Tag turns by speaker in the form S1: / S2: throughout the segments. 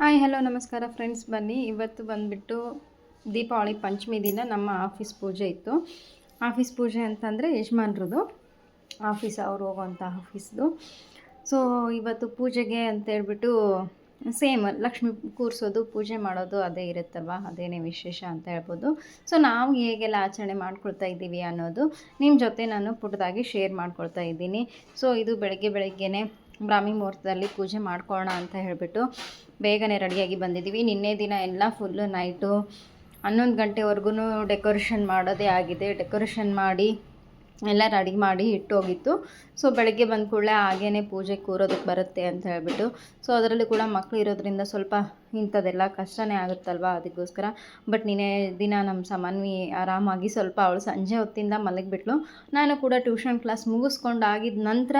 S1: Hi, hello, ನಮಸ್ಕಾರ friends. ಬನ್ನಿ. ಇವತ್ತು ಬಂದುಬಿಟ್ಟು ದೀಪಾವಳಿ ಪಂಚಮಿ ದಿನ ನಮ್ಮ ಆಫೀಸ್ ಪೂಜೆ ಇತ್ತು. ಆಫೀಸ್ ಪೂಜೆ ಅಂತಂದರೆ ಯಜಮಾನ್ರದು. ಆಫೀಸ್ ಅವ್ರು ಹೋಗುವಂಥ ಆಫೀಸ್ದು. ಸೊ ಇವತ್ತು ಪೂಜೆಗೆ ಅಂತೇಳ್ಬಿಟ್ಟು ಸೇಮ್ ಲಕ್ಷ್ಮಿ ಕೂರಿಸೋದು, ಪೂಜೆ ಮಾಡೋದು ಅದೇ ಇರುತ್ತಲ್ವ? ಅದೇನೇ ವಿಶೇಷ ಅಂತ ಹೇಳ್ಬೋದು. ಸೊ ನಾವು ಹೇಗೆಲ್ಲ ಆಚರಣೆ ಮಾಡ್ಕೊಳ್ತಾ ಇದ್ದೀವಿ ಅನ್ನೋದು ನಿಮ್ಮ ಜೊತೆ ನಾನು ಪುಟ್ಟದಾಗಿ ಶೇರ್ ಮಾಡ್ಕೊಳ್ತಾ ಇದ್ದೀನಿ. ಸೊ ಇದು ಬೆಳಗ್ಗೆ ಬೆಳಗ್ಗೆನೇ ಬ್ರಾಹ್ಮಿ ಮುಹೂರ್ತದಲ್ಲಿ ಪೂಜೆ ಮಾಡ್ಕೊಳ್ಳೋಣ ಅಂತ ಹೇಳಿಬಿಟ್ಟು ಬೇಗನೆ ರೆಡಿಯಾಗಿ ಬಂದಿದ್ದೀವಿ. ನಿನ್ನೆ ದಿನ ಎಲ್ಲ ಫುಲ್ಲು ನೈಟು ಹನ್ನೊಂದು ಗಂಟೆವರೆಗೂ ಡೆಕೋರೇಷನ್ ಮಾಡೋದೇ ಆಗಿದೆ. ಡೆಕೋರೇಷನ್ ಮಾಡಿ ಎಲ್ಲ ರೆಡಿ ಮಾಡಿ ಇಟ್ಟೋಗಿತ್ತು ಸೊ ಬೆಳಗ್ಗೆ ಬಂದ ಕೂಡಲೇ ಹಾಗೇ ಪೂಜೆ ಕೂರೋದಕ್ಕೆ ಬರುತ್ತೆ ಅಂತ ಹೇಳ್ಬಿಟ್ಟು. ಸೊ ಅದರಲ್ಲಿ ಕೂಡ ಮಕ್ಕಳು ಇರೋದ್ರಿಂದ ಸ್ವಲ್ಪ ಇಂಥದ್ದೆಲ್ಲ ಕಷ್ಟನೇ ಆಗುತ್ತಲ್ವ ಅದಕ್ಕೋಸ್ಕರ. ಬಟ್ ನಿನ್ನೆ ದಿನ ನಮ್ಮ ಸಮನ್ವಿ ಆರಾಮಾಗಿ ಸ್ವಲ್ಪ ಅವಳು ಸಂಜೆ ಹೊತ್ತಿಂದ ಮಲಗಿಬಿಟ್ಲು. ನಾನು ಕೂಡ ಟ್ಯೂಷನ್ ಕ್ಲಾಸ್ ಮುಗಿಸ್ಕೊಂಡು ಆಗಿದ ನಂತರ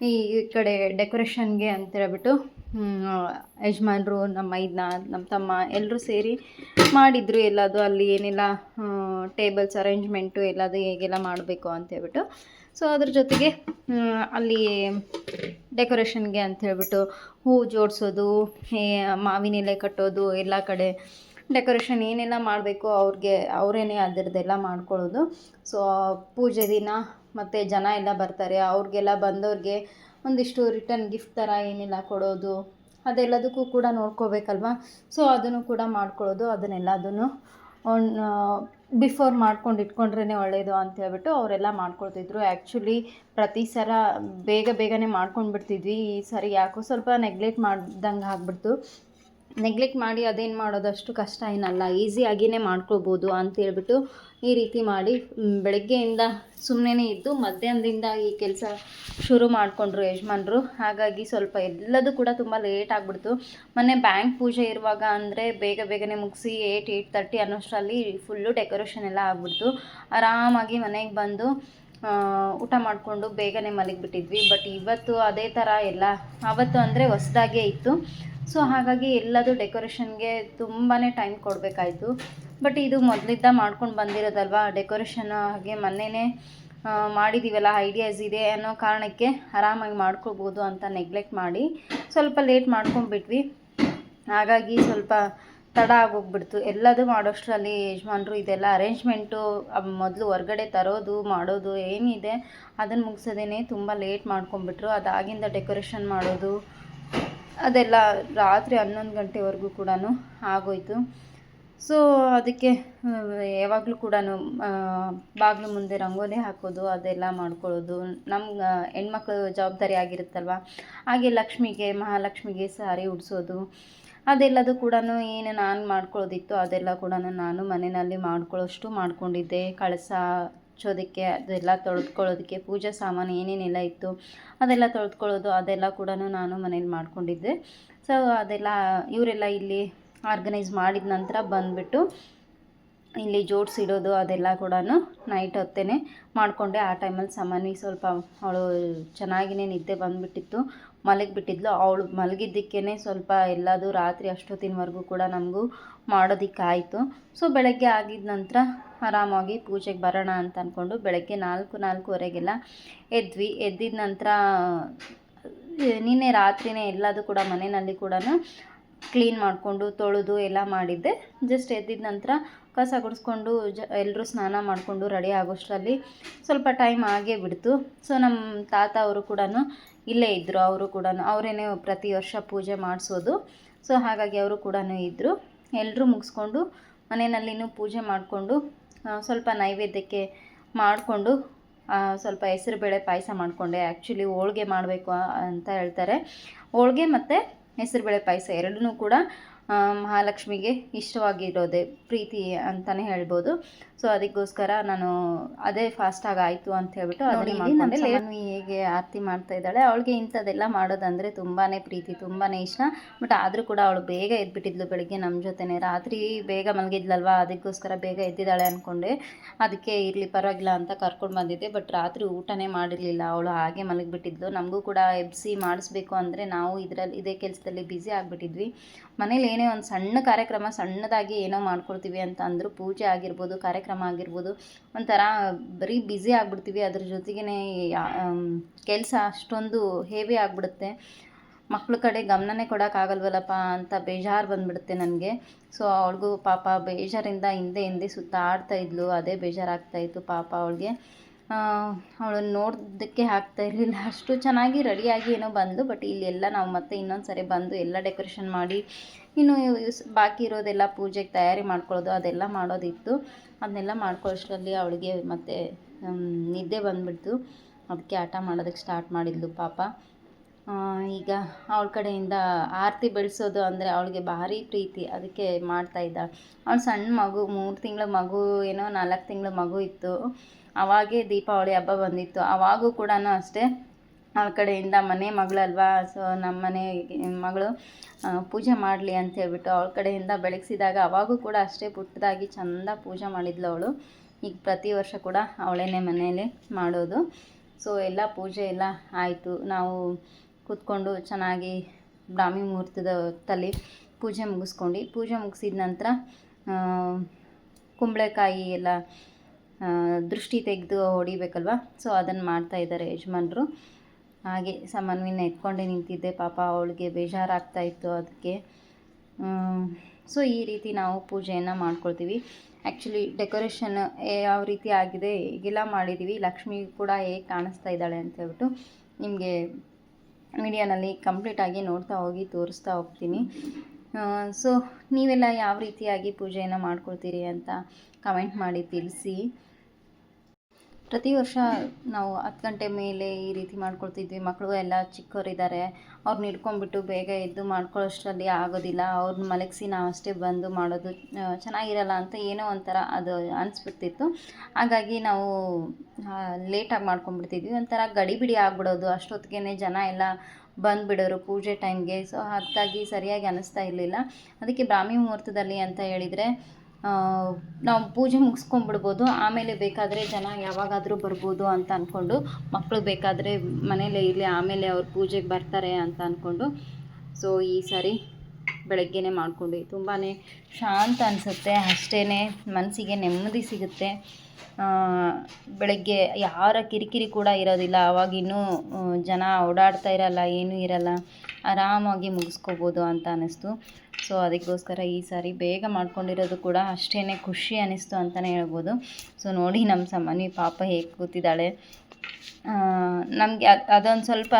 S1: ಈ ಕಡೆ ಡೆಕೋರೇಷನ್ಗೆ ಅಂತೇಳ್ಬಿಟ್ಟು ಯಜಮಾನರು, ನಮ್ಮ ಮೈದ್ನ ನಮ್ಮ ತಮ್ಮ ಎಲ್ಲರೂ ಸೇರಿ ಮಾಡಿದರು ಎಲ್ಲದು. ಅಲ್ಲಿ ಏನೆಲ್ಲ ಟೇಬಲ್ಸ್ ಅರೇಂಜ್ಮೆಂಟು ಎಲ್ಲದು ಹೇಗೆಲ್ಲ ಮಾಡಬೇಕು ಅಂತೇಳ್ಬಿಟ್ಟು. ಸೊ ಅದ್ರ ಜೊತೆಗೆ ಅಲ್ಲಿ ಡೆಕೋರೇಷನ್ಗೆ ಅಂಥೇಳ್ಬಿಟ್ಟು ಹೂ ಜೋಡಿಸೋದು ಮಾವಿನ ಎಲೆ ಕಟ್ಟೋದು, ಎಲ್ಲ ಕಡೆ ಡೆಕೋರೇಷನ್ ಏನೆಲ್ಲ ಮಾಡಬೇಕು ಅವ್ರಿಗೆ, ಅವರೇನೆ ಅದರದ್ದೆಲ್ಲ ಮಾಡ್ಕೊಳ್ಳೋದು. ಸೊ ಪೂಜೆ ದಿನ ಮತ್ತು ಜನ ಎಲ್ಲ ಬರ್ತಾರೆ, ಅವ್ರಿಗೆಲ್ಲ ಬಂದವ್ರಿಗೆ ಒಂದಿಷ್ಟು ರಿಟರ್ನ್ ಗಿಫ್ಟ್ ಥರ ಏನೆಲ್ಲ ಕೊಡೋದು, ಅದೆಲ್ಲದಕ್ಕೂ ಕೂಡ ನೋಡ್ಕೋಬೇಕಲ್ವಾ? ಸೊ ಅದನ್ನು ಕೂಡ ಮಾಡ್ಕೊಳ್ಳೋದು ಅದನ್ನೆಲ್ಲದನ್ನು ಒನ್ ಬಿಫೋರ್ ಮಾಡ್ಕೊಂಡು ಇಟ್ಕೊಂಡ್ರೇ ಒಳ್ಳೆಯದು ಅಂತ ಹೇಳ್ಬಿಟ್ಟು ಅವರೆಲ್ಲ ಮಾಡ್ಕೊಳ್ತಿದ್ರು. ಆ್ಯಕ್ಚುಲಿ ಪ್ರತಿ ಸಲ ಬೇಗ ಬೇಗನೆ ಮಾಡ್ಕೊಂಡು ಬಿಡ್ತಿದ್ವಿ ಈ ಸರಿ ಯಾಕೋ ಸ್ವಲ್ಪ ನೆಗ್ಲೆಕ್ಟ್ ಮಾಡ್ದಂಗೆ ಆಗ್ಬಿಡ್ತು ನೆಗ್ಲೆಕ್ಟ್ ಮಾಡಿ ಅದೇನು ಮಾಡೋದಷ್ಟು ಕಷ್ಟ ಏನಲ್ಲ ಈಸಿಯಾಗಿಯೇ ಮಾಡ್ಕೋಬೋದು ಅಂತೇಳ್ಬಿಟ್ಟು ಈ ರೀತಿ ಮಾಡಿ ಬೆಳಗ್ಗೆಯಿಂದ ಸುಮ್ಮನೆ ಇದ್ದು ಮಧ್ಯಾಹ್ನದಿಂದ ಈ ಕೆಲಸ ಶುರು ಮಾಡಿಕೊಂಡ್ರು ಯಜಮಾನ್ರು. ಹಾಗಾಗಿ ಸ್ವಲ್ಪ ಎಲ್ಲದೂ ಕೂಡ ತುಂಬ ಲೇಟ್ ಆಗಿಬಿಡ್ತು. ಮೊನ್ನೆ ಬ್ಯಾಂಕ್ ಪೂಜೆ ಇರುವಾಗ ಅಂದರೆ ಬೇಗ ಬೇಗನೆ ಮುಗಿಸಿ ಏಯ್ಟ್ ಏಯ್ಟ್ ತರ್ಟಿ ಅನ್ನೋಷ್ಟರಲ್ಲಿ ಫುಲ್ಲು ಡೆಕೋರೇಷನ್ ಎಲ್ಲ ಆಗಿಬಿಡ್ತು. ಆರಾಮಾಗಿ ಮನೆಗೆ ಬಂದು ಊಟ ಮಾಡಿಕೊಂಡು ಬೇಗನೆ ಮಲಗಿಬಿಟ್ಟಿದ್ವಿ. ಬಟ್ ಇವತ್ತು ಅದೇ ಥರ ಎಲ್ಲ ಆವತ್ತು ಅಂದರೆ ಹೊಸ್ದಾಗೇ ಇತ್ತು. ಸೊ ಹಾಗಾಗಿ ಎಲ್ಲದು ಡೆಕೋರೇಷನ್ಗೆ ತುಂಬಾ ಟೈಮ್ ಕೊಡಬೇಕಾಯಿತು. ಬಟ್ ಇದು ಮೊದಲಿದ್ದ ಮಾಡ್ಕೊಂಡು ಬಂದಿರೋದಲ್ವಾ ಡೆಕೋರೇಷನ್ ಹಾಗೆ ಮೊನ್ನೆನೇ ಮಾಡಿದ್ದೀವಲ್ಲ ಐಡಿಯಾಸ್ ಇದೆ ಅನ್ನೋ ಕಾರಣಕ್ಕೆ ಆರಾಮಾಗಿ ಮಾಡ್ಕೋಬೋದು ಅಂತ ನೆಗ್ಲೆಕ್ಟ್ ಮಾಡಿ ಸ್ವಲ್ಪ ಲೇಟ್ ಮಾಡ್ಕೊಂಡ್ಬಿಟ್ವಿ ಹಾಗಾಗಿ ಸ್ವಲ್ಪ ತಡ ಆಗೋಗ್ಬಿಡ್ತು. ಎಲ್ಲದೂ ಮಾಡೋಷ್ಟರಲ್ಲಿ ಯಜಮಾನ್ರು ಇದೆಲ್ಲ ಅರೇಂಜ್ಮೆಂಟು ಮೊದಲು ಹೊರ್ಗಡೆ ತರೋದು, ಮಾಡೋದು ಏನಿದೆ ಅದನ್ನು ಮುಗಿಸೋದೇ ತುಂಬ ಲೇಟ್ ಮಾಡ್ಕೊಂಬಿಟ್ರು ಅದಾಗಿಂದ ಡೆಕೋರೇಷನ್ ಮಾಡೋದು ಅದೆಲ್ಲ ರಾತ್ರಿ ಹನ್ನೊಂದು ಗಂಟೆವರೆಗೂ ಕೂಡ ಆಗೋಯಿತು. ಸೊ ಅದಕ್ಕೆ ಯಾವಾಗಲೂ ಕೂಡ ಬಾಗಿಲು ಮುಂದೆ ರಂಗೋಲಿ ಹಾಕೋದು, ಅದೆಲ್ಲ ಮಾಡ್ಕೊಳ್ಳೋದು. ನಮ್ಮ ಹೆಣ್ಮಕ್ಳು ಜವಾಬ್ದಾರಿ ಆಗಿರುತ್ತಲ್ವ? ಹಾಗೆ ಲಕ್ಷ್ಮಿಗೆ, ಮಹಾಲಕ್ಷ್ಮಿಗೆ ಸಾರಿ ಉಡಿಸೋದು. ಅದೆಲ್ಲದು ಕೂಡ ಏನು ನಾನು ಮಾಡ್ಕೊಳ್ಳೋದಿತ್ತು ಅದೆಲ್ಲ ಕೂಡ ನಾನು ಮನೆಯಲ್ಲಿ ಮಾಡ್ಕೊಳ್ಳೋಷ್ಟು ಮಾಡ್ಕೊಂಡಿದ್ದೆ. ಕಳಸ ಹಚ್ಚೋದಕ್ಕೆ ಅದೆಲ್ಲ ತೊಳೆದ್ಕೊಳ್ಳೋದಕ್ಕೆ, ಪೂಜಾ ಸಾಮಾನು ಏನೇನೆಲ್ಲ ಇತ್ತು ಅದೆಲ್ಲ ತೊಳೆದ್ಕೊಳ್ಳೋದು, ಅದೆಲ್ಲ ಕೂಡ ನಾನು ಮನೇಲಿ ಮಾಡ್ಕೊಂಡಿದ್ದೆ. ಸೊ ಅದೆಲ್ಲ, ಇವರೆಲ್ಲ ಇಲ್ಲಿ ಆರ್ಗನೈಸ್ ಮಾಡಿದ ನಂತರ ಬಂದುಬಿಟ್ಟು ಇಲ್ಲಿ ಜೋಡಿಸಿಡೋದು ಅದೆಲ್ಲ ಕೂಡ ನೈಟ್ ಹೊತ್ತೇ ಮಾಡಿಕೊಂಡೆ. ಆ ಟೈಮಲ್ಲಿ ಸಾಮಾನ್ಯ ಸ್ವಲ್ಪ ಅವಳು ಚೆನ್ನಾಗಿನೇ ನಿದ್ದೆ ಬಂದುಬಿಟ್ಟಿತ್ತು. ಮಲಗಿಬಿಟ್ಟಿದ್ಲು. ಅವಳು ಮಲಗಿದ್ದಕ್ಕೇ ಸ್ವಲ್ಪ ಎಲ್ಲದು ರಾತ್ರಿ ಅಷ್ಟೊತ್ತಿನವರೆಗೂ ಕೂಡ ನಮಗೂ ಮಾಡೋದಕ್ಕಾಯಿತು. ಸೊ ಬೆಳಗ್ಗೆ ಆಗಿದ ನಂತರ ಆರಾಮಾಗಿ ಪೂಜೆಗೆ ಬರೋಣ ಅಂತ ಅಂದ್ಕೊಂಡು ಬೆಳಗ್ಗೆ ನಾಲ್ಕು, ನಾಲ್ಕೂವರೆಗೆಲ್ಲ ಎದ್ವಿ. ಎದ್ದಿದ ನಂತರ ನಿನ್ನೆ ರಾತ್ರಿನೇ ಎಲ್ಲದು ಕೂಡ ಮನೆಯಲ್ಲಿ ಕೂಡ ಕ್ಲೀನ್ ಮಾಡಿಕೊಂಡು ತೊಳೆದು ಎಲ್ಲ ಮಾಡಿದ್ದೆ. ಜಸ್ಟ್ ಎದ್ದಿದ ನಂತರ ಕಸ ಗುಡಿಸ್ಕೊಂಡು ಜ ಎಲ್ಲರೂ ಸ್ನಾನ ಮಾಡಿಕೊಂಡು ರೆಡಿ ಆಗೋಷ್ಟರಲ್ಲಿ ಸ್ವಲ್ಪ ಟೈಮ್ ಆಗೇ ಬಿಡ್ತು. ಸೊ, ನಮ್ಮ ತಾತ ಅವರು ಕೂಡ ಇಲ್ಲೇ ಇದ್ದರು ಅವರು ಕೂಡ ಅವರೇನೇ ಪ್ರತಿ ವರ್ಷ ಪೂಜೆ ಮಾಡಿಸೋದು. ಸೊ, ಹಾಗಾಗಿ ಅವರು ಕೂಡ ಇದ್ದರು ಎಲ್ಲರೂ ಮುಗಿಸ್ಕೊಂಡು ಮನೆಯಲ್ಲಿನೂ ಪೂಜೆ ಮಾಡಿಕೊಂಡು ಸ್ವಲ್ಪ ನೈವೇದ್ಯಕ್ಕೆ ಮಾಡಿಕೊಂಡು ಸ್ವಲ್ಪ ಹೆಸರುಬೇಳೆ ಪಾಯಸ ಮಾಡಿಕೊಂಡೆ. ಆ್ಯಕ್ಚುಲಿ ಹೋಳ್ಗೆ ಮಾಡಬೇಕು ಅಂತ ಹೇಳ್ತಾರೆ. ಹೋಳ್ಗೆ ಮತ್ತು ಹೆಸರುಬೇಳೆ ಪಾಯಸ ಎರಡೂ ಕೂಡ ಮಹಾಲಕ್ಷ್ಮಿಗೆ ಇಷ್ಟವಾಗಿರೋದೆ ಪ್ರೀತಿ ಅಂತಲೇ ಹೇಳ್ಬೋದು. ಸೊ ಅದಕ್ಕೋಸ್ಕರ ನಾನು ಅದೇ ಫಾಸ್ಟಾಗಿ ಆಯಿತು ಅಂತ ಹೇಳ್ಬಿಟ್ಟು ಲಕ್ಷ್ಮಿ ಹೇಗೆ ಆರತಿ ಮಾಡ್ತಾ ಇದ್ದಾಳೆ ಅವಳಿಗೆ ಇಂಥದ್ದೆಲ್ಲ ಮಾಡೋದಂದರೆ ತುಂಬಾ ಪ್ರೀತಿ ತುಂಬಾ ಇಷ್ಟ. ಬಟ್ ಆದರೂ ಕೂಡ ಅವಳು ಬೇಗ ಎದ್ಬಿಟ್ಟಿದ್ಲು ಬೆಳಿಗ್ಗೆ ನಮ್ಮ ಜೊತೆನೇ. ರಾತ್ರಿ ಬೇಗ ಮಲಗಿದ್ಲಲ್ವಾ ಅದಕ್ಕೋಸ್ಕರ ಬೇಗ ಎದ್ದಿದ್ದಾಳೆ ಅಂದ್ಕೊಂಡೆ ಅದಕ್ಕೆ ಇರಲಿ ಪರವಾಗಿಲ್ಲ ಅಂತ ಕರ್ಕೊಂಡು ಬಂದಿದ್ದೆ. ಬಟ್ ರಾತ್ರಿ ಊಟನೇ ಮಾಡಿರಲಿಲ್ಲ. ಅವಳು ಹಾಗೆ ಮಲಗಿಬಿಟ್ಟಿದ್ಲು. ನಮಗೂ ಕೂಡ ಎಬ್ಸಿ ಮಾಡಿಸ್ಬೇಕು ಅಂದರೆ ನಾವು ಇದರಲ್ಲಿ ಇದೇ ಕೆಲಸದಲ್ಲಿ ಬ್ಯುಸಿ ಆಗಿಬಿಟ್ಟಿದ್ವಿ. ಮನೇಲಿ ಏನೇ ಒಂದು ಸಣ್ಣ ಕಾರ್ಯಕ್ರಮ, ಸಣ್ಣದಾಗಿ ಏನೋ ಮಾಡ್ಕೊಳ್ತೀವಿ ಅಂತ ಅಂದರೂ ಪೂಜೆ ಆಗಿರ್ಬೋದು, ಕಾರ್ಯಕ್ರಮ ಆಗಿರ್ಬೋದು, ಒಂಥರ ಬರೀ ಬ್ಯುಸಿ ಆಗಿಬಿಡ್ತೀವಿ. ಅದ್ರ ಜೊತೆಗೇ ಕೆಲಸ ಅಷ್ಟೊಂದು ಹೇವಿ ಆಗಿಬಿಡುತ್ತೆ. ಮಕ್ಕಳ ಕಡೆ ಗಮನನೇ ಕೊಡೋಕ್ಕಾಗಲ್ವಲ್ಲಪ್ಪ ಅಂತ ಬೇಜಾರು ಬಂದುಬಿಡುತ್ತೆ ನನಗೆ. ಸೊ ಅವಳಿಗೂ ಪಾಪ ಬೇಜಾರಿಂದ ಹಿಂದೆ ಹಿಂದೆ ಸುತ್ತಾಡ್ತಾ ಇದ್ಲು. ಅದೇ ಬೇಜಾರಾಗ್ತಾಯಿತ್ತು ಪಾಪ ಅವಳಿಗೆ. ಅವಳನ್ನು ನೋಡೋದಕ್ಕೆ ಆಗ್ತಾ ಇರಲಿಲ್ಲ. ಅಷ್ಟು ಚೆನ್ನಾಗಿ ರೆಡಿಯಾಗಿ ಏನೋ ಬಂದು ಬಟ್ ಇಲ್ಲೆಲ್ಲ ನಾವು ಮತ್ತೆ ಇನ್ನೊಂದು ಸರಿ ಬಂದು ಎಲ್ಲ ಡೆಕೋರೇಷನ್ ಮಾಡಿ, ಇನ್ನು ಬಾಕಿ ಇರೋದೆಲ್ಲ ಪೂಜೆಗೆ ತಯಾರಿ ಮಾಡ್ಕೊಳ್ಳೋದು, ಅದೆಲ್ಲ ಮಾಡೋದಿತ್ತು. ಅದನ್ನೆಲ್ಲ ಮಾಡ್ಕೊಳ್ಳೋಷ್ಟರಲ್ಲಿ ಅವಳಿಗೆ ಮತ್ತೆ ನಿದ್ದೆ ಬಂದುಬಿಡ್ತು. ಅದಕ್ಕೆ ಆಟ ಮಾಡೋದಕ್ಕೆ ಸ್ಟಾರ್ಟ್ ಮಾಡಿದ್ಲು ಪಾಪ. ಈಗ ಅವಳ ಕಡೆಯಿಂದ ಆರತಿ ಬೆಳೆಸೋದು ಅಂದರೆ ಅವಳಿಗೆ ಭಾರಿ ಪ್ರೀತಿ. ಅದಕ್ಕೆ ಮಾಡ್ತಾ ಇದ್ದ. ಅವಳು ಸಣ್ಣ ಮಗು, ಮೂರು ತಿಂಗಳ ಮಗು, ಏನೋ ನಾಲ್ಕು ತಿಂಗಳ ಮಗು ಇತ್ತು. ಅವಾಗೇ ದೀಪಾವಳಿ ಹಬ್ಬ ಬಂದಿತ್ತು. ಅವಾಗೂ ಕೂಡ ಅಷ್ಟೇ. ಆ ಕಡೆಯಿಂದ ಮನೆ ಮಗಳಲ್ವಾ ಸೊ ನಮ್ಮ ಮನೆ ಮಗಳು ಪೂಜೆ ಮಾಡಲಿ ಅಂತ ಹೇಳ್ಬಿಟ್ಟು ಅವಳ ಕಡೆಯಿಂದ ಬೆಳಗ್ಸಿದಾಗ ಅವಾಗೂ ಕೂಡ ಅಷ್ಟೇ ಪುಟ್ಟದಾಗಿ ಚೆಂದ ಪೂಜೆ ಮಾಡಿದ್ಲು ಅವಳು. ಈಗ ಪ್ರತಿ ವರ್ಷ ಕೂಡ ಅವಳೇನೆ ಮನೆಯಲ್ಲಿ ಮಾಡೋದು. ಸೊ ಎಲ್ಲ ಪೂಜೆ ಎಲ್ಲ ಆಯಿತು. ನಾವು ಕೂತ್ಕೊಂಡು ಚೆನ್ನಾಗಿ ಬ್ರಾಹ್ಮಿ ಮುಹೂರ್ತದ ಹೊತ್ತಲ್ಲಿ ಪೂಜೆ ಮುಗಿಸ್ಕೊಂಡು, ಪೂಜೆ ಮುಗಿಸಿದ ನಂತರ ಕುಂಬಳಕಾಯಿ ಎಲ್ಲ ದೃಷ್ಟಿ ತೆಗೆದು ಹೊಡಿಬೇಕಲ್ವ? ಸೊ ಅದನ್ನು ಮಾಡ್ತಾ ಇದ್ದಾರೆ ಯಜಮಾನರು. ಹಾಗೆ ಸಮನ್ವಿನ ಎತ್ಕೊಂಡೇ ನಿಂತಿದ್ದೆ. ಪಾಪ ಅವಳಿಗೆ ಬೇಜಾರಾಗ್ತಾ ಇತ್ತು ಅದಕ್ಕೆ. ಸೊ ಈ ರೀತಿ ನಾವು ಪೂಜೆಯನ್ನು ಮಾಡ್ಕೊಳ್ತೀವಿ. ಆ್ಯಕ್ಚುಲಿ ಡೆಕೋರೇಷನ್ ಯಾವ ರೀತಿ ಆಗಿದೆ ಹೀಗೆಲ್ಲ ಮಾಡಿದ್ದೀವಿ ಲಕ್ಷ್ಮಿ ಕೂಡ ಹೇಗೆ ಕಾಣಿಸ್ತಾ ಇದ್ದಾಳೆ ಅಂತ ಹೇಳ್ಬಿಟ್ಟು ನಿಮಗೆ ಮೀಡಿಯಾನಲ್ಲಿ ಕಂಪ್ಲೀಟಾಗಿ ನೋಡ್ತಾ ಹೋಗಿ ತೋರಿಸ್ತಾ ಹೋಗ್ತೀನಿ. ಸೊ ನೀವೆಲ್ಲ ಯಾವ ರೀತಿಯಾಗಿ ಪೂಜೆಯನ್ನು ಮಾಡ್ಕೊಳ್ತೀರಿ ಅಂತ ಕಮೆಂಟ್ ಮಾಡಿ ತಿಳಿಸಿ. ಪ್ರತಿ ವರ್ಷ ನಾವು ಹತ್ತು ಗಂಟೆ ಮೇಲೆ ಈ ರೀತಿ ಮಾಡ್ಕೊಳ್ತಿದ್ವಿ. ಮಕ್ಕಳು ಎಲ್ಲ ಚಿಕ್ಕವರಿದ್ದಾರೆ ಅವ್ರನ್ನ ಹಿಡ್ಕೊಂಡ್ಬಿಟ್ಟು ಬೇಗ ಎದ್ದು ಮಾಡ್ಕೊಳ್ಳೋಷ್ಟರಲ್ಲಿ ಆಗೋದಿಲ್ಲ. ಅವ್ರನ್ನ ಮಲಗಿಸಿ ನಾವು ಅಷ್ಟೇ ಬಂದು ಮಾಡೋದು ಚೆನ್ನಾಗಿರಲ್ಲ ಅಂತ ಏನೋ ಒಂಥರ ಅದು ಅನಿಸ್ಬಿಡ್ತಿತ್ತು. ಹಾಗಾಗಿ ನಾವು ಲೇಟಾಗಿ ಮಾಡ್ಕೊಂಡ್ಬಿಡ್ತಿದ್ವಿ. ಒಂಥರ ಗಡಿಬಿಡಿ ಆಗ್ಬಿಡೋದು. ಅಷ್ಟೊತ್ತಿಗೆ ಜನ ಎಲ್ಲ ಬಂದುಬಿಡೋರು ಪೂಜೆ ಟೈಮ್ಗೆ ಸೊ ಹಾಗಾಗಿ ಸರಿಯಾಗಿ ಅನ್ನಿಸ್ತಾ ಇರಲಿಲ್ಲ. ಅದಕ್ಕೆ ಬ್ರಾಹ್ಮಿ ಮುಹೂರ್ತದಲ್ಲಿ ಅಂತ ಹೇಳಿದರೆ ನಾವು ಪೂಜೆ ಮುಗಿಸ್ಕೊಂಡ್ಬಿಡ್ಬೋದು. ಆಮೇಲೆ ಬೇಕಾದರೆ ಜನ ಯಾವಾಗಾದರೂ ಬರ್ಬೋದು ಅಂತ ಅಂದ್ಕೊಂಡು ಮಕ್ಕಳು ಬೇಕಾದರೆ ಮನೇಲೇ ಇರಲಿ, ಆಮೇಲೆ ಅವ್ರು ಪೂಜೆಗೆ ಬರ್ತಾರೆ ಅಂತ ಅಂದ್ಕೊಂಡು ಸೊ ಈ ಸಾರಿ ಬೆಳಗ್ಗೆನೇ ಮಾಡ್ಕೊಂಡು ತುಂಬಾ ಶಾಂತ ಅನಿಸುತ್ತೆ. ಅಷ್ಟೇ ಮನಸ್ಸಿಗೆ ನೆಮ್ಮದಿ ಸಿಗುತ್ತೆ. ಬೆಳಗ್ಗೆ ಯಾರ ಕಿರಿಕಿರಿ ಕೂಡ ಇರೋದಿಲ್ಲ. ಅವಾಗ ಇನ್ನೂ ಜನ ಓಡಾಡ್ತಾ ಇರಲ್ಲ, ಏನೂ ಇರಲ್ಲ. ಆರಾಮಾಗಿ ಮುಗಿಸ್ಕೋಬೋದು ಅಂತ ಅನ್ನಿಸ್ತು. ಸೊ, ಅದಕ್ಕೋಸ್ಕರ ಈ ಸಾರಿ ಬೇಗ ಮಾಡ್ಕೊಂಡಿರೋದು ಕೂಡ ಅಷ್ಟೇ ಖುಷಿ ಅನ್ನಿಸ್ತು ಅಂತಲೇ ಹೇಳ್ಬೋದು. ಸೊ, ನೋಡಿ ನಮ್ಮ ಸಾಮಾನ್ಯ ಪಾಪ ಹೇಗೆ ಕೂತಿದ್ದಾಳೆ. ನಮಗೆ ಅದು, ಅದೊಂದು ಸ್ವಲ್ಪ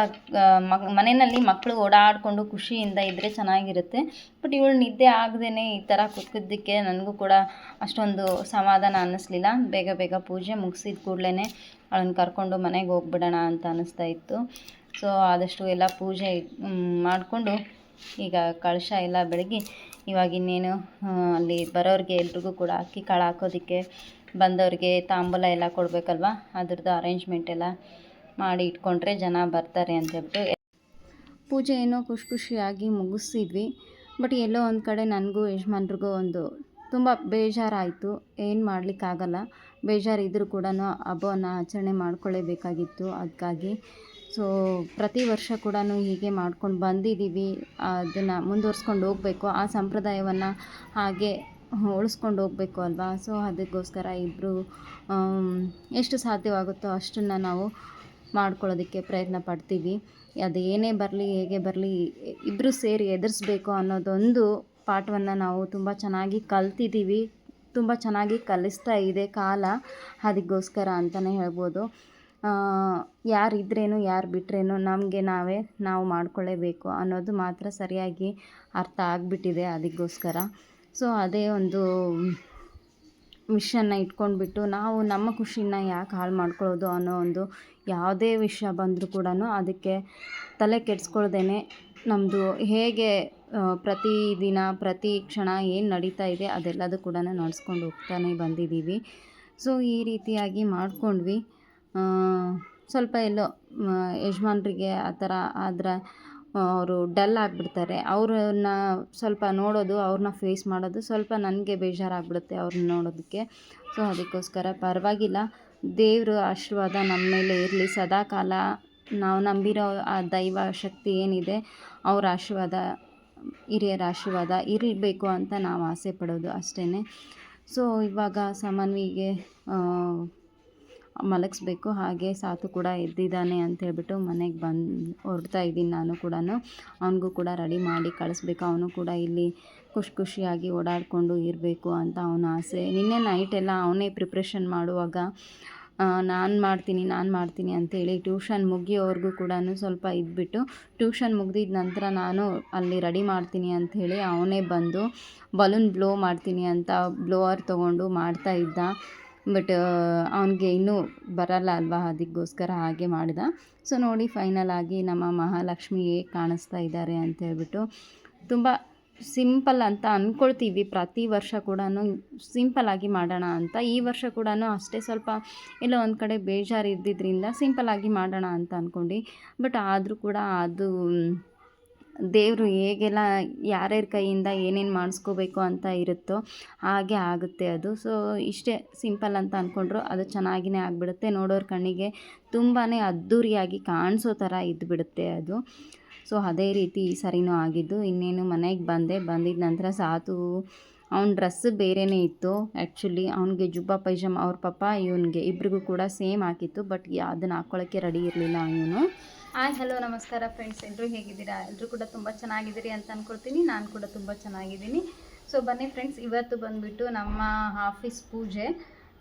S1: ಮನೆಯಲ್ಲಿ ಮಕ್ಕಳು ಓಡಾಡಿಕೊಂಡು ಖುಷಿಯಿಂದ ಇದ್ದರೆ ಚೆನ್ನಾಗಿರುತ್ತೆ. ಬಟ್ ಇವಳು ನಿದ್ದೆ ಆಗದೇ ಈ ಥರ ಕೂತಿದ್ದಕ್ಕೆ ನನಗೂ ಕೂಡ ಅಷ್ಟೊಂದು ಸಮಾಧಾನ ಅನ್ನಿಸ್ಲಿಲ್ಲ. ಬೇಗ ಬೇಗ ಪೂಜೆ ಮುಗಿಸಿದ ಕೂಡಲೇ ಅವಳನ್ನ ಕರ್ಕೊಂಡು ಮನೆಗೆ ಹೋಗ್ಬಿಡೋಣ ಅಂತ ಅನ್ನಿಸ್ತಾ ಇತ್ತು. ಸೊ ಆದಷ್ಟು ಎಲ್ಲ ಪೂಜೆ ಮಾಡಿಕೊಂಡು ಈಗ ಕಳಶ ಎಲ್ಲ ಬೆಳಗ್ಗೆ ಇವಾಗ ಇನ್ನೇನು ಅಲ್ಲಿ ಬರೋರಿಗೆ ಎಲ್ರಿಗೂ ಕೂಡ ಅಕ್ಕಿ ಕಾಳು ಹಾಕೋದಕ್ಕೆ ಬಂದವ್ರಿಗೆ ತಾಂಬೂಲ ಎಲ್ಲ ಕೊಡಬೇಕಲ್ವ? ಅದ್ರದ್ದು ಅರೇಂಜ್ಮೆಂಟ್ ಎಲ್ಲ ಮಾಡಿ ಇಟ್ಕೊಂಡ್ರೆ ಜನ ಬರ್ತಾರೆ ಅಂತ ಹೇಳ್ಬಿಟ್ಟು ಪೂಜೆ ಏನೋ ಖುಷಿ ಖುಷಿಯಾಗಿ ಮುಗಿಸಿದ್ವಿ. ಬಟ್ ಎಲ್ಲೋ ಒಂದು ಕಡೆ ನನಗೂ ಯಜಮಾನ್ರಿಗೂ ಒಂದು ತುಂಬ ಬೇಜಾರಾಯಿತು. ಏನು ಮಾಡಲಿಕ್ಕಾಗಲ್ಲ. ಬೇಜಾರಿದ್ರೂ ಕೂಡ ಹಬ್ಬವನ್ನು ಆಚರಣೆ ಮಾಡ್ಕೊಳ್ಳೇಬೇಕಾಗಿತ್ತು ಅದಕ್ಕಾಗಿ ಸೊ ಪ್ರತಿ ವರ್ಷ ಕೂಡ ಹೀಗೆ ಮಾಡ್ಕೊಂಡು ಬಂದಿದ್ದೀವಿ ಅದನ್ನು ಮುಂದುವರ್ಸ್ಕೊಂಡು ಹೋಗಬೇಕು. ಆ ಸಂಪ್ರದಾಯವನ್ನು ಹಾಗೆ ಉಳಿಸ್ಕೊಂಡು ಹೋಗಬೇಕು ಅಲ್ವಾ? ಸೊ ಅದಕ್ಕೋಸ್ಕರ ಇಬ್ಬರು ಎಷ್ಟು ಸಾಧ್ಯವಾಗುತ್ತೋ ಅಷ್ಟನ್ನು ನಾವು ಮಾಡ್ಕೊಳ್ಳೋದಕ್ಕೆ ಪ್ರಯತ್ನ ಪಡ್ತೀವಿ. ಅದು ಏನೇ ಬರಲಿ, ಹೇಗೆ ಬರಲಿ ಇಬ್ಬರು ಸೇರಿ ಎದುರಿಸ್ಬೇಕು ಅನ್ನೋದೊಂದು ಪಾಠವನ್ನು ನಾವು ತುಂಬ ಚೆನ್ನಾಗಿ ಕಲ್ತಿದ್ದೀವಿ. ತುಂಬ ಚೆನ್ನಾಗಿ ಕಲಿಸ್ತಾ ಇದೆ ಕಾಲ. ಅದಕ್ಕೋಸ್ಕರ ಅಂತಲೇ ಹೇಳ್ಬೋದು. ಯಾರಿದ್ರೇನು, ಯಾರು ಬಿಟ್ರೇನು ನಮಗೆ ನಾವೇ ನಾವು ಮಾಡ್ಕೊಳ್ಳೇಬೇಕು ಅನ್ನೋದು ಮಾತ್ರ ಸರಿಯಾಗಿ ಅರ್ಥ ಆಗಿಬಿಟ್ಟಿದೆ ಅದಕ್ಕೋಸ್ಕರ. ಸೊ ಅದೇ ಒಂದು ವಿಷಯನ ಇಟ್ಕೊಂಡ್ಬಿಟ್ಟು ನಾವು ನಮ್ಮ ಖುಷಿನ ಯಾಕೆ ಹಾಳು ಮಾಡ್ಕೊಳ್ಳೋದು ಅನ್ನೋ ಒಂದು ಯಾವುದೇ ವಿಷಯ ಬಂದರೂ ಕೂಡ ಅದಕ್ಕೆ ತಲೆ ಕೆಡಿಸ್ಕೊಳ್ದೇನೆ ನಮ್ಮದು ಹೇಗೆ ಪ್ರತಿ ದಿನ, ಪ್ರತಿ ಕ್ಷಣ ಏನು ನಡೀತಾ ಇದೆ ಅದೆಲ್ಲದೂ ಕೂಡ ನಡೆಸ್ಕೊಂಡು ಹೋಗ್ತಾನೆ ಬಂದಿದ್ದೀವಿ. ಸೊ ಈ ರೀತಿಯಾಗಿ ಮಾಡ್ಕೊಂಡ್ವಿ. ಸ್ವಲ್ಪ ಎಲ್ಲೋ ಯಜಮಾನ್ರಿಗೆ ಆ ಥರ ಆದರೆ ಅವರು ಡಲ್ ಆಗಿಬಿಡ್ತಾರೆ. ಅವ್ರನ್ನ ಸ್ವಲ್ಪ ನೋಡೋದು, ಅವ್ರನ್ನ ಫೇಸ್ ಮಾಡೋದು ಸ್ವಲ್ಪ ನನಗೆ ಬೇಜಾರಾಗ್ಬಿಡುತ್ತೆ ಅವ್ರನ್ನ ನೋಡೋದಕ್ಕೆ. ಸೊ ಅದಕ್ಕೋಸ್ಕರ ಪರವಾಗಿಲ್ಲ. ದೇವ್ರ ಆಶೀರ್ವಾದ ನಮ್ಮ ಮೇಲೆ ಇರಲಿ. ಸದಾಕಾಲ ನಾವು ನಂಬಿರೋ ಆ ದೈವ ಶಕ್ತಿ ಏನಿದೆ, ಅವ್ರ ಆಶೀರ್ವಾದ, ಹಿರಿಯರ ಆಶೀರ್ವಾದ ಇರಬೇಕು ಅಂತ ನಾವು ಆಸೆ ಪಡೋದು ಅಷ್ಟೇ ಸೊ ಇವಾಗ ಸಾಮಾನ್ವಿಗೆ ಮಲಗಿಸ್ಬೇಕು. ಹಾಗೆ ಸಾತು ಕೂಡ ಎದ್ದಿದ್ದಾನೆ ಅಂತ ಹೇಳ್ಬಿಟ್ಟು ಮನೆಗೆ ಬಂದು ಹೊರಡ್ತಾ ಇದ್ದೀನಿ ನಾನು ಕೂಡ ಅವನಿಗೂ ಕೂಡ ರೆಡಿ ಮಾಡಿ ಕಳಿಸ್ಬೇಕು. ಅವನು ಕೂಡ ಇಲ್ಲಿ ಖುಷಿ ಖುಷಿಯಾಗಿ ಓಡಾಡಿಕೊಂಡು ಇರಬೇಕು ಅಂತ ಅವನ ಆಸೆ. ನಿನ್ನೆ ನೈಟ್ ಎಲ್ಲ ಅವನೇ ಪ್ರಿಪ್ರೇಷನ್ ಮಾಡುವಾಗ ನಾನು ಮಾಡ್ತೀನಿ ನಾನು ಮಾಡ್ತೀನಿ ಅಂತೇಳಿ ಟ್ಯೂಷನ್ ಮುಗಿಯೋವರೆಗೂ ಕೂಡ ಸ್ವಲ್ಪ ಇದ್ಬಿಟ್ಟು ಟ್ಯೂಷನ್ ಮುಗಿದಿದ ನಂತರ ನಾನು ಅಲ್ಲಿ ರೆಡಿ ಮಾಡ್ತೀನಿ ಅಂಥೇಳಿ ಅವನೇ ಬಂದು ಬಲೂನ್ ಬ್ಲೋ ಮಾಡ್ತೀನಿ ಅಂತ ಬ್ಲೋವರ್ ತೊಗೊಂಡು ಮಾಡ್ತಾ ಇದ್ದ. ಬಟ್ ಅವನಿಗೆ ಇನ್ನೂ ಬರಲ್ಲ ಅಲ್ವಾ? ಅದಕ್ಕೋಸ್ಕರ ಹಾಗೆ ಮಾಡಿದ. ಸೊ, ನೋಡಿ ಫೈನಲ್ ಆಗಿ ನಮ್ಮ ಮಹಾಲಕ್ಷ್ಮಿ ಹೇಗೆ ಕಾಣಿಸ್ತಾ ಇದ್ದಾರೆ ಅಂತ ಹೇಳ್ಬಿಟ್ಟು, ತುಂಬ ಸಿಂಪಲ್ ಅಂತ ಅಂದ್ಕೊಳ್ತೀವಿ ಪ್ರತಿ ವರ್ಷ ಕೂಡ ಆಗಿ ಮಾಡೋಣ ಅಂತ. ಈ ವರ್ಷ ಕೂಡ ಅಷ್ಟೇ ಸ್ವಲ್ಪ ಎಲ್ಲೋ ಒಂದು ಕಡೆ ಬೇಜಾರು ಇದ್ದಿದ್ದರಿಂದ ಆಗಿ ಮಾಡೋಣ ಅಂತ ಅಂದ್ಕೊಂಡು ಬಟ್, ಆದರೂ ಕೂಡ ಅದು ದೇವರು ಹೇಗೆಲ್ಲ ಯಾರ್ಯಾರ ಕೈಯಿಂದ ಏನೇನು ಮಾಡಿಸ್ಕೋಬೇಕು ಅಂತ ಇರುತ್ತೋ ಹಾಗೆ ಆಗುತ್ತೆ ಅದು. ಸೊ ಇಷ್ಟೇ ಸಿಂಪಲ್ ಅಂತ ಅಂದ್ಕೊಂಡ್ರು ಅದು ಚೆನ್ನಾಗಿಯೇ ಆಗಿಬಿಡುತ್ತೆ. ನೋಡೋರ ಕಣ್ಣಿಗೆ ತುಂಬಾ ಅದ್ಧೂರಿಯಾಗಿ ಕಾಣಿಸೋ ಥರ ಇದ್ದುಬಿಡುತ್ತೆ ಅದು. ಸೊ ಅದೇ ರೀತಿ ಈ ಸರಿನೂ ಆಗಿದ್ದು. ಇನ್ನೇನು ಮನೆಗೆ ಬಂದೆ. ಬಂದಿದ್ದ ನಂತರ ಸಾತು, ಅವ್ನ ಡ್ರೆಸ್ ಬೇರೆಯೇ ಇತ್ತು. ಆ್ಯಕ್ಚುಲಿ ಅವ್ನಿಗೆ ಜುಬ್ಬ, ಪೈಜಾಮ, ಅವ್ರ ಪಾಪ ಇವನಿಗೆ ಇಬ್ರಿಗೂ ಕೂಡ ಸೇಮ್ ಹಾಕಿತ್ತು. ಬಟ್ ಅದನ್ನು ಹಾಕ್ಕೊಳ್ಳೋಕ್ಕೆ ರೆಡಿ ಇರಲಿಲ್ಲ ಇವನು. ಹಾಯ್ ಹಲೋ ನಮಸ್ಕಾರ ಫ್ರೆಂಡ್ಸ್ ಎಲ್ಲರೂ ಹೇಗಿದ್ದೀರಾ? ಎಲ್ಲರೂ ಕೂಡ ತುಂಬ ಚೆನ್ನಾಗಿದ್ದೀರಿ ಅಂತ ಅಂದ್ಕೊಳ್ತೀನಿ ನಾನು ಕೂಡ ತುಂಬ ಚೆನ್ನಾಗಿದ್ದೀನಿ. ಸೊ ಬನ್ನಿ ಫ್ರೆಂಡ್ಸ್ ಇವತ್ತು ಬಂದುಬಿಟ್ಟು ನಮ್ಮ ಆಫೀಸ್ ಪೂಜೆ,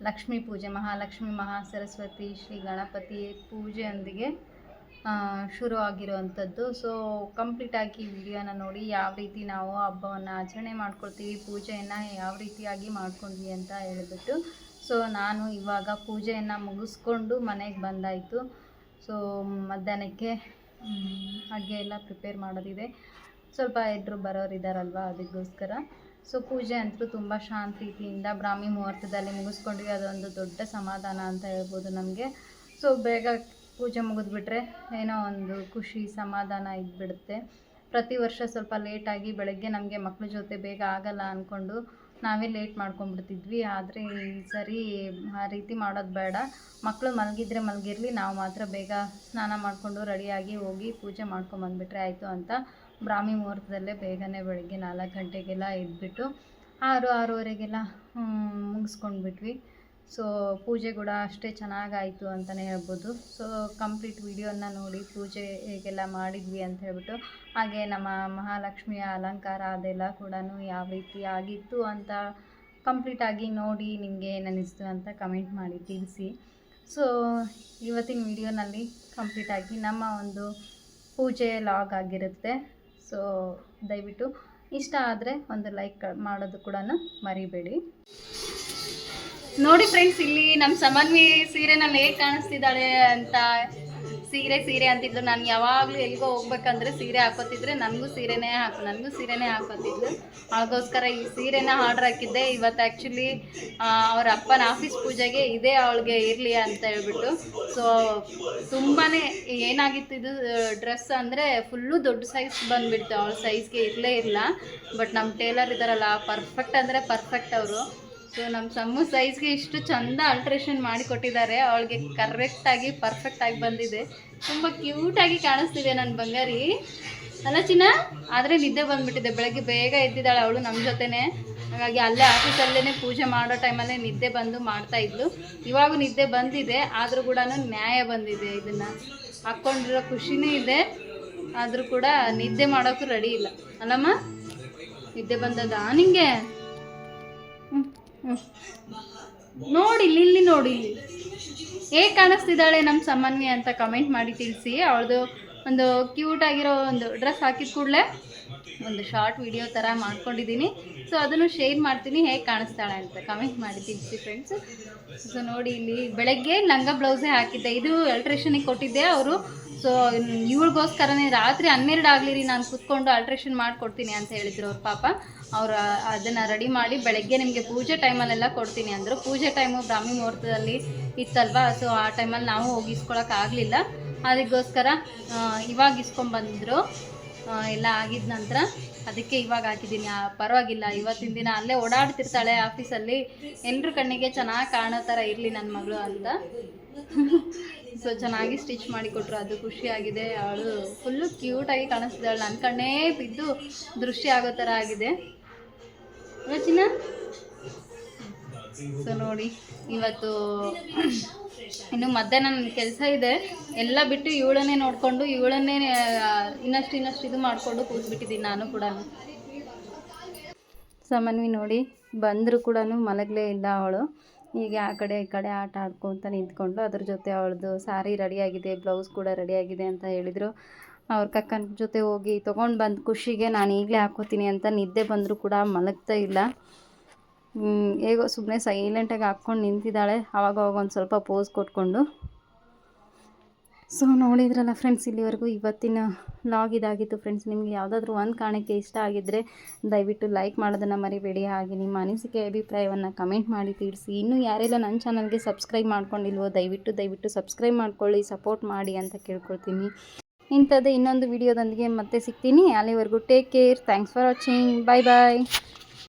S1: ಲಕ್ಷ್ಮೀ ಪೂಜೆ, ಮಹಾಲಕ್ಷ್ಮಿ ಮಹಾ ಸರಸ್ವತಿ ಶ್ರೀ ಗಣಪತಿ ಪೂಜೆಯೊಂದಿಗೆ ಶುರು ಆಗಿರುವಂಥದ್ದು. ಸೊ ಕಂಪ್ಲೀಟಾಗಿ ವಿಡಿಯೋನ ನೋಡಿ ಯಾವ ರೀತಿ ನಾವು ಹಬ್ಬವನ್ನು ಆಚರಣೆ ಮಾಡ್ಕೊಳ್ತೀವಿ, ಪೂಜೆಯನ್ನು ಯಾವ ರೀತಿಯಾಗಿ ಮಾಡ್ಕೊಂಡ್ವಿ ಅಂತ ಹೇಳಿಬಿಟ್ಟು. ಸೊ ನಾನು ಇವಾಗ ಪೂಜೆಯನ್ನು ಮುಗಿಸ್ಕೊಂಡು ಮನೆಗೆ ಬಂದಾಯಿತು. ಸೊ ಮಧ್ಯಾಹ್ನಕ್ಕೆ ಹಾಗೆ ಎಲ್ಲ ಪ್ರಿಪೇರ್ ಮಾಡೋದಿದೆ. ಸ್ವಲ್ಪ ಎದುರು ಬರೋರಿದ್ದಾರಲ್ವ ಅದಕ್ಕೋಸ್ಕರ. ಸೊ ಪೂಜೆ ಅಂತೂ ತುಂಬ ಶಾಂತಿಯಿಂದ ಬ್ರಾಹ್ಮಿ ಮುಹೂರ್ತದಲ್ಲಿ ಮುಗಿಸ್ಕೊಂಡ್ವಿ. ಅದೊಂದು ದೊಡ್ಡ ಸಮಾಧಾನ ಅಂತ ಹೇಳ್ಬೋದು ನಮಗೆ. ಸೊ ಬೇಗ ಪೂಜೆ ಮುಗಿದ್ಬಿಟ್ರೆ ಏನೋ ಒಂದು ಖುಷಿ, ಸಮಾಧಾನ ಇದ್ಬಿಡುತ್ತೆ. ಪ್ರತಿ ವರ್ಷ ಸ್ವಲ್ಪ ಲೇಟಾಗಿ ಬೆಳಗ್ಗೆ ನಮಗೆ ಮಕ್ಕಳ ಜೊತೆ ಬೇಗ ಆಗಲ್ಲ ಅಂದ್ಕೊಂಡು ನಾವೇ ಲೇಟ್ ಮಾಡ್ಕೊಂಡ್ಬಿಡ್ತಿದ್ವಿ. ಆದರೆ ಈ ಸರಿ ಆ ರೀತಿ ಮಾಡೋದು ಬೇಡ. ಮಕ್ಕಳು ಮಲಗಿದ್ರೆ ಮಲಗಿರಲಿ, ನಾವು ಮಾತ್ರ ಬೇಗ ಸ್ನಾನ ಮಾಡಿಕೊಂಡು ರೆಡಿಯಾಗಿ ಹೋಗಿ ಪೂಜೆ ಮಾಡ್ಕೊಂಬಂದುಬಿಟ್ರೆ ಆಯಿತು ಅಂತ ಬ್ರಾಹ್ಮಿ ಮುಹೂರ್ತದಲ್ಲೇ ಬೇಗನೆ ಬೆಳಗ್ಗೆ ನಾಲ್ಕು ಗಂಟೆಗೆಲ್ಲ ಎದ್ಬಿಟ್ಟು ಆರು ಆರೂವರೆಗೆಲ್ಲ ಮುಗಿಸ್ಕೊಂಡ್ಬಿಟ್ವಿ. ಸೊ ಪೂಜೆ ಕೂಡ ಅಷ್ಟೇ ಚೆನ್ನಾಗಾಯಿತು ಅಂತಲೇ ಹೇಳ್ಬೋದು. ಸೊ ಕಂಪ್ಲೀಟ್ ವಿಡಿಯೋನ ನೋಡಿ ಪೂಜೆ ಹೇಗೆಲ್ಲ ಮಾಡಿದ್ವಿ ಅಂತ ಹೇಳ್ಬಿಟ್ಟು, ಹಾಗೆ ನಮ್ಮ ಮಹಾಲಕ್ಷ್ಮಿಯ ಅಲಂಕಾರ ಅದೆಲ್ಲ ಕೂಡ ಯಾವ ರೀತಿ ಆಗಿತ್ತು ಅಂತ ಕಂಪ್ಲೀಟಾಗಿ ನೋಡಿ ನಿಮಗೆ ಏನಿಸ್ತು ಅಂತ ಕಮೆಂಟ್ ಮಾಡಿ ತಿಳಿಸಿ. ಸೊ ಇವತ್ತಿನ ವಿಡಿಯೋನಲ್ಲಿ ಕಂಪ್ಲೀಟಾಗಿ ನಮ್ಮ ಒಂದು ಪೂಜೆ ಲಾಗ್ ಆಗಿರುತ್ತೆ. ಸೊ ದಯವಿಟ್ಟು ಇಷ್ಟ ಆದರೆ ಒಂದು ಲೈಕ್ ಮಾಡೋದು ಕೂಡ ಮರಿಬೇಡಿ. ನೋಡಿ ಫ್ರೆಂಡ್ಸ್ ಇಲ್ಲಿ ನಮ್ಮ ಸಮನ್ವಿ ಸೀರೆನಲ್ಲಿ ಹೇಗೆ ಕಾಣಿಸ್ತಿದ್ದಾಳೆ ಅಂತ ಸೀರೆ ಸೀರೆ ಅಂತಿದ್ಲು ನಾನು ಯಾವಾಗಲೂ ಎಲ್ಲಿಗೋ ಹೋಗ್ಬೇಕಂದ್ರೆ ಸೀರೆ ಹಾಕೋತಿದ್ರೆ ನನಗೂ ಸೀರೆನೇ ಹಾಕು, ನನಗೂ ಸೀರೆನೇ ಹಾಕೋತಿದ್ಲು. ಅವಳಿಗೋಸ್ಕರ ಈ ಸೀರೆನ ಆರ್ಡ್ರ್ ಹಾಕಿದ್ದೆ. ಇವತ್ತು ಆ್ಯಕ್ಚುಲಿ ಅವ್ರ ಅಪ್ಪನ ಆಫೀಸ್ ಪೂಜೆಗೆ ಇದೇ ಅವಳಿಗೆ ಇರಲಿ ಅಂತ ಹೇಳ್ಬಿಟ್ಟು. ಸೊ ತುಂಬಾ ಏನಾಗಿತ್ತು ಇದು ಡ್ರೆಸ್ ಅಂದರೆ ಫುಲ್ಲು ದೊಡ್ಡ ಸೈಜ್ ಬಂದುಬಿಡ್ತು. ಅವಳ ಸೈಜ್ಗೆ ಇರಲೇ ಇಲ್ಲ. ಬಟ್ ನಮ್ಮ ಟೇಲರ್ ಇದ್ದಾರಲ್ಲ ಪರ್ಫೆಕ್ಟ್ ಅಂದರೆ ಪರ್ಫೆಕ್ಟ್ ಅವರು. ಸೊ ನಮ್ಮ ಸಮ್ಮು ಸೈಜ್ಗೆ ಇಷ್ಟು ಚಂದ ಅಲ್ಟ್ರೇಷನ್ ಮಾಡಿ ಕೊಟ್ಟಿದ್ದಾರೆ. ಅವಳಿಗೆ ಕರೆಕ್ಟಾಗಿ ಪರ್ಫೆಕ್ಟಾಗಿ ಬಂದಿದೆ. ತುಂಬ ಕ್ಯೂಟಾಗಿ ಕಾಣಿಸ್ತಿದೆ ನನ್ನ ಬಂಗಾರಿ. ಅಲ್ಲ ಚಿನ್ನ? ಆದರೆ ನಿದ್ದೆ ಬಂದ್ಬಿಟ್ಟಿದೆ. ಬೆಳಗ್ಗೆ ಬೇಗ ಎದ್ದಿದ್ದಾಳೆ ಅವಳು ನಮ್ಮ ಜೊತೆನೆ. ಹಾಗಾಗಿ ಅಲ್ಲೇ ಆಫೀಸಲ್ಲೇ ಪೂಜೆ ಮಾಡೋ ಟೈಮಲ್ಲೇ ನಿದ್ದೆ ಬಂದು ಮಾಡ್ತಾ ಇದ್ಲು. ಇವಾಗೂ ನಿದ್ದೆ ಬಂದಿದೆ. ಆದರೂ ಕೂಡ ನ್ಯಾಯ ಬಂದಿದೆ ಇದನ್ನು. ಹಾಕ್ಕೊಂಡಿರೋ ಖುಷಿನೂ ಇದೆ. ಆದರೂ ಕೂಡ ನಿದ್ದೆ ಮಾಡೋಕ್ಕೂ ರೆಡಿ ಇಲ್ಲ. ಅಲ್ಲಮ್ಮ? ನಿದ್ದೆ ಬಂದದ ನಿಂಗೆ? ಹ್ಮ್. ನೋಡಿ ಇಲ್ಲಿ ನೋಡಿ. ಇಲ್ಲಿ ಹೇಗೆ ಕಾಣಿಸ್ತಿದ್ದಾಳೆ ನಮ್ಮ ಸಮನ್ವಿ ಅಂತ ಕಮೆಂಟ್ ಮಾಡಿ ತಿಳಿಸಿ. ಅವಳದು ಒಂದು ಕ್ಯೂಟ್ ಆಗಿರೋ ಒಂದು ಡ್ರೆಸ್ ಹಾಕಿದ ಕೂಡಲೇ ಒಂದು ಶಾರ್ಟ್ ವಿಡಿಯೋ ಥರ ಮಾಡ್ಕೊಂಡಿದ್ದೀನಿ ಸೊ ಅದನ್ನು ಶೇರ್ ಮಾಡ್ತೀನಿ. ಹೇಗೆ ಕಾಣಿಸ್ತಾಳೆ ಅಂತ ಕಮೆಂಟ್ ಮಾಡಿ ತಿಳಿಸಿ ಫ್ರೆಂಡ್ಸ್ ಸೊ ನೋಡಿ, ಇಲ್ಲಿ ಬೆಳಗ್ಗೆ ಲಂಗ ಬ್ಲೌಸೇ ಹಾಕಿದ್ದೆ. ಇದು ಎಲ್ಟ್ರೇಷನಿಗೆ ಕೊಟ್ಟಿದ್ದೆ. ಅವರು ಸೊ ಇವಳಿಗೋಸ್ಕರನೇ ರಾತ್ರಿ ಹನ್ನೆರಡು ಆಗಲಿ ನಾನು ಕೂತ್ಕೊಂಡು ಆಲ್ಟ್ರೇಷನ್ ಮಾಡಿಕೊಡ್ತೀನಿ ಅಂತ ಹೇಳಿದ್ರು ಅವ್ರ ಪಾಪ. ಅವರು, ಅದನ್ನು ರೆಡಿ ಮಾಡಿ ಬೆಳಗ್ಗೆ ನಿಮಗೆ ಪೂಜೆ ಟೈಮಲ್ಲೆಲ್ಲ ಕೊಡ್ತೀನಿ ಅಂದರು. ಪೂಜೆ ಟೈಮು ಬ್ರಾಹ್ಮಿ ಮುಹೂರ್ತದಲ್ಲಿ ಇತ್ತಲ್ವಾ? ಸೊ ಆ ಟೈಮಲ್ಲಿ ನಾವು ಹೋಗಿ ಆಗಲಿಲ್ಲ. ಅದಕ್ಕೋಸ್ಕರ ಇವಾಗ ಇಸ್ಕೊಂಬಂದರು ಎಲ್ಲ ಆಗಿದ ನಂತರ ಅದಕ್ಕೆ ಇವಾಗ ಹಾಕಿದ್ದೀನಿ ಪರವಾಗಿಲ್ಲ. ಇವತ್ತಿನ ದಿನ ಅಲ್ಲೇ ಓಡಾಡ್ತಿರ್ತಾಳೆ ಆಫೀಸಲ್ಲಿ ಎಲ್ಲರ ಕಣ್ಣಿಗೆ ಚೆನ್ನಾಗಿ ಕಾಣೋ ಥರ ಇರಲಿ ನನ್ನ ಮಗಳು ಅಂತ. ಸೊ ಚೆನ್ನಾಗಿ ಸ್ಟಿಚ್ ಮಾಡಿ ಕೊಟ್ಟರು ಅದು ಖುಷಿಯಾಗಿದೆ ಅವಳು ಫುಲ್ಲು ಕ್ಯೂಟಾಗಿ ಕಾಣಿಸ್ತಿದ್ದಾಳೆ. ನನ್ನ ಕಣ್ಣೇ ಬಿದ್ದು ದೃಶ್ಯ ಆಗೋ ಥರ ಆಗಿದೆ. ರಚಿನ ಸೊ ನೋಡಿ, ಇವತ್ತು
S2: ಇನ್ನು ಮತ್ತೆ ನನ್ನ ಕೆಲಸ ಇದೆ. ಎಲ್ಲ ಬಿಟ್ಟು ಇವಳನ್ನೇ ನೋಡಿಕೊಂಡು, ಇವಳನ್ನೇ ಇನ್ನಷ್ಟು ಇನ್ನಷ್ಟು ಇದು ಮಾಡಿಕೊಂಡು ಕೂತ್ಬಿಟ್ಟಿದ್ದೀನಿ ನಾನು ಕೂಡ.
S1: ಸಮನ್ವಿ ನೋಡಿ, ಬಂದರೂ ಕೂಡ ಮಲಗಲೇ ಇಲ್ಲ ಅವಳು. ಹೀಗೆ ಆ ಕಡೆ ಈ ಕಡೆ ಆಟ ಆಡ್ಕೊತ ನಿಂತ್ಕೊಂಡು ಅದ್ರ ಜೊತೆ ಅವಳದು ಸಾರಿ ರೆಡಿಯಾಗಿದೆ, ಬ್ಲೌಸ್ ಕೂಡ ರೆಡಿಯಾಗಿದೆ ಅಂತ ಹೇಳಿದರು. ಅವ್ರ ಕಕ್ಕನ ಜೊತೆ ಹೋಗಿ ತೊಗೊಂಡು ಬಂದು ಖುಷಿಗೆ ನಾನು ಈಗಲೇ ಹಾಕ್ಕೋತೀನಿ ಅಂತ ನಿದ್ದೆ ಬಂದರೂ ಕೂಡ ಮಲಗ್ತಾ ಇಲ್ಲ. ಹೇಗೋ ಸುಮ್ಮನೆ ಸೈಲೆಂಟಾಗಿ ಹಾಕ್ಕೊಂಡು ನಿಂತಿದ್ದಾಳೆ. ಆವಾಗ ಅವಾಗ ಒಂದು ಸ್ವಲ್ಪ ಪೋಸ್ ಕೊಟ್ಕೊಂಡು. ಸೊ ನೋಡಿದ್ರಲ್ಲ ಫ್ರೆಂಡ್ಸ್ ಇಲ್ಲಿವರೆಗೂ ಇವತ್ತಿನ ಲಾಗ್ ಇದಾಗಿತ್ತು. ಫ್ರೆಂಡ್ಸ್ ನಿಮಗೆ ಯಾವುದಾದ್ರೂ ಒಂದು ಕಾರಣಕ್ಕೆ ಇಷ್ಟ ಆಗಿದ್ದರೆ ದಯವಿಟ್ಟು ಲೈಕ್ ಮಾಡೋದನ್ನು ಮರಿಬೇಡಿ. ಹಾಗೆ ನಿಮ್ಮ ಅನಿಸಿಕೆ, ಅಭಿಪ್ರಾಯವನ್ನು ಕಮೆಂಟ್ ಮಾಡಿ ತಿಳಿಸಿ. ಇನ್ನೂ ಯಾರೆಲ್ಲ ನನ್ನ ಚಾನಲ್ಗೆ ಸಬ್ಸ್ಕ್ರೈಬ್ ಮಾಡ್ಕೊಂಡಿಲ್ವೋ, ದಯವಿಟ್ಟು ದಯವಿಟ್ಟು ಸಬ್ಸ್ಕ್ರೈಬ್ ಮಾಡ್ಕೊಳ್ಳಿ ಸಪೋರ್ಟ್ ಮಾಡಿ ಅಂತ ಕೇಳ್ಕೊಳ್ತೀನಿ. ಇಂಥದ್ದೇ ಇನ್ನೊಂದು ವಿಡಿಯೋದೊಂದಿಗೆ ಮತ್ತೆ ಸಿಗ್ತೀನಿ. ಅಲ್ಲಿವರೆಗೂ take care thanks for watching bye bye